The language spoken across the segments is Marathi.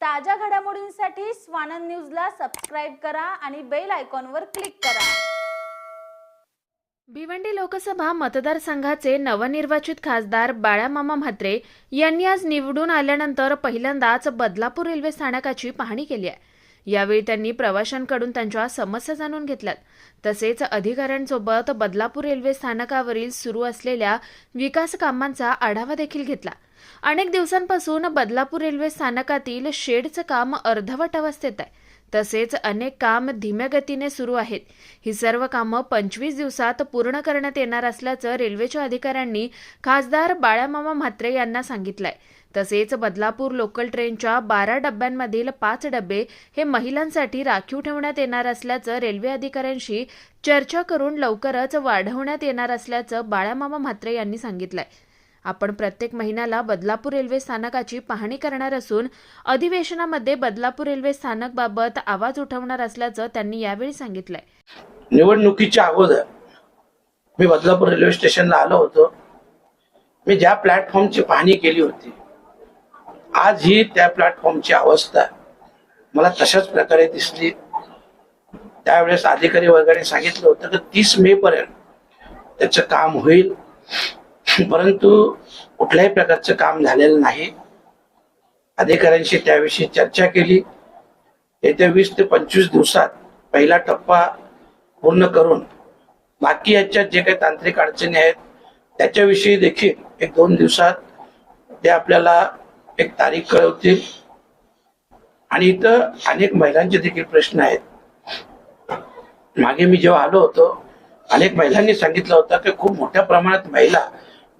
ताज्या घडामोडींसाठी स्वानंद न्यूजला सबस्क्राईब करा आणि बेल आयकॉनवर क्लिक करा. भिवंडी लोकसभा मतदारसंघाचे नवनिर्वाचित खासदार बाळामामा म्हात्रे यांनी आज निवडून आल्यानंतर पहिल्यांदाच बदलापूर रेल्वे स्थानकाची पाहणी केली आहे. यावेळी त्यांनी प्रवाशांकडून त्यांच्या समस्या जाणून घेतल्यात. तसेच अधिकाऱ्यांसोबत बदलापूर रेल्वे स्थानकावरील सुरू असलेल्या विकास कामांचा आढावा देखील घेतला. अनेक दिवसांपासून बदलापूर रेल्वे स्थानकातील शेडचं काम अर्धवट अवस्थेत आहे. तसेच अनेक काम धीम्या गतीने सुरू आहेत. ही सर्व कामं पंचवीस दिवसात पूर्ण करण्यात येणार असल्याचं रेल्वेच्या अधिकाऱ्यांनी खासदार बाळामामा म्हात्रे यांना सांगितलंय. तसेच बदलापूर लोकल ट्रेनच्या बारा डब्यांमधील पाच डबे हे महिलांसाठी राखीव ठेवण्यात येणार असल्याचं रेल्वे अधिकाऱ्यांशी चर्चा करून लवकरच वाढवण्यात येणार असल्याचं बाळामामा म्हात्रे यांनी सांगितलंय. आपण प्रत्येक महिन्याला बदलापूर रेल्वे स्थानकाची पाहणी करणार असून अधिवेशनामध्ये बदलापूर रेल्वे स्थानकबाबत आवाज उठवणार असल्याचं त्यांनी यावेळी सांगितलंय. निवडणुकीच्या अगोदर मी बदलापूर रेल्वे स्टेशनला आलो होतो. मी ज्या प्लॅटफॉर्मची पाहणी केली होती आज ही त्या प्लॅटफॉर्मची अवस्था मला तशाच प्रकारे दिसली. त्यावेळेस अधिकारी वर्गाने सांगितलं होतं की तीस मे पर्यंत त्याचं काम होईल. परंतु कुठल्याही प्रकारचं काम झालेलं नाही. अधिकाऱ्यांशी त्याविषयी चर्चा केली. येत्या वीस ते पंचवीस दिवसात पहिला टप्पा पूर्ण करून बाकी याच्यात जे काही तांत्रिक अडचणी आहेत त्याच्याविषयी देखील एक दोन दिवसात ते आपल्याला एक तारीख कळवतील. आणि इथं अनेक महिलांचे देखील प्रश्न आहेत. मागे मी जेव्हा आलो होतो अनेक महिलांनी सांगितलं होतं की खूप मोठ्या प्रमाणात महिला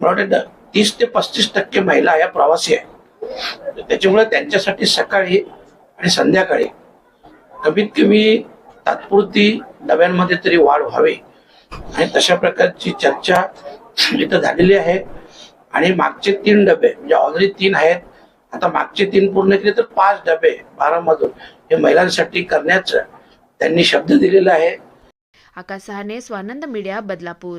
मला वाटतं तीस ते पस्तीस टक्के महिला या प्रवासी आहेत. त्याच्यामुळे त्यांच्यासाठी सकाळी आणि संध्याकाळी कमीत कमी तात्पुरती डब्यांमध्ये तरी वाढ व्हावी. आणि तशा प्रकारची चर्चा इथं झालेली आहे. आणि मागचे तीन डबे म्हणजे ऑलरेडी तीन आहेत. आता मागचे तीन पूर्ण केले तर पाच डबे बारामधून हे महिलांसाठी करण्याचं त्यांनी शब्द दिलेला आहे. आकाश सहाने स्वानंद मीडिया बदलापूर.